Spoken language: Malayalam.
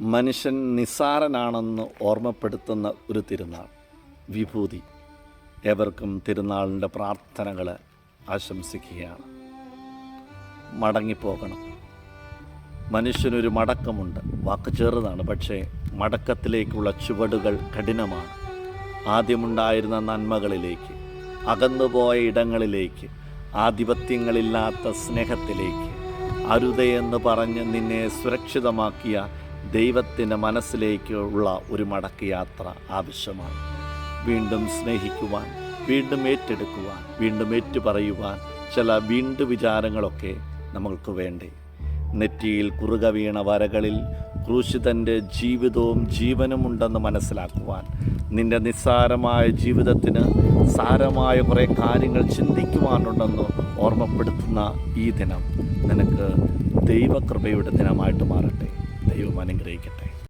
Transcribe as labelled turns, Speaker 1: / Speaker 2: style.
Speaker 1: മനുഷ്യൻ നിസ്സാരനാണെന്ന് ഓർമ്മപ്പെടുത്തുന്ന ഒരു തിരുനാൾ വിഭൂതി. ഏവർക്കും തിരുനാളിന്റെ പ്രാർത്ഥനകൾ ആശംസിക്കുകയാണ്. മടങ്ങിപ്പോകണം. മനുഷ്യനൊരു മടക്കമുണ്ട്. വാക്ക് ചെറുതാണ് പക്ഷേ മടക്കത്തിലേക്കുള്ള ചുവടുകൾ കഠിനമാണ്. ആദ്യമുണ്ടായിരുന്ന നന്മകളിലേക്ക് അകന്നുപോയ ഇടങ്ങളിലേക്ക് ആധിപത്യങ്ങളില്ലാത്ത സ്നേഹത്തിലേക്ക് അരുതയെന്ന് പറഞ്ഞ് നിന്നെ സുരക്ഷിതമാക്കിയ ദൈവത്തിന്റെ മനസ്സിലേക്കുള്ള ഒരു മടക്ക് യാത്ര ആവശ്യമാണ്. വീണ്ടും സ്നേഹിക്കുവാൻ വീണ്ടും ഏറ്റെടുക്കുവാൻ വീണ്ടും ഏറ്റുപറയുവാൻ ചില വീണ്ടും വിചാരങ്ങളൊക്കെ നമ്മൾക്ക് വേണ്ടേ. നെറ്റിയിൽ കുറുക വീണ വരകളിൽ ക്രൂശിതന്റെ ജീവിതവും ജീവനും ഉണ്ടെന്ന് മനസ്സിലാക്കുവാൻ നിന്റെ നിസ്സാരമായ ജീവിതത്തിന് സാരമായ കുറേ കാര്യങ്ങൾ ചിന്തിക്കുവാനുണ്ടെന്ന് ഓർമ്മപ്പെടുത്തുന്ന ഈ ദിനം നിനക്ക് ദൈവകൃപയുടെ ദിനമായിട്ട് മാറട്ടെ. അനുഗ്രഹിക്കട്ടെ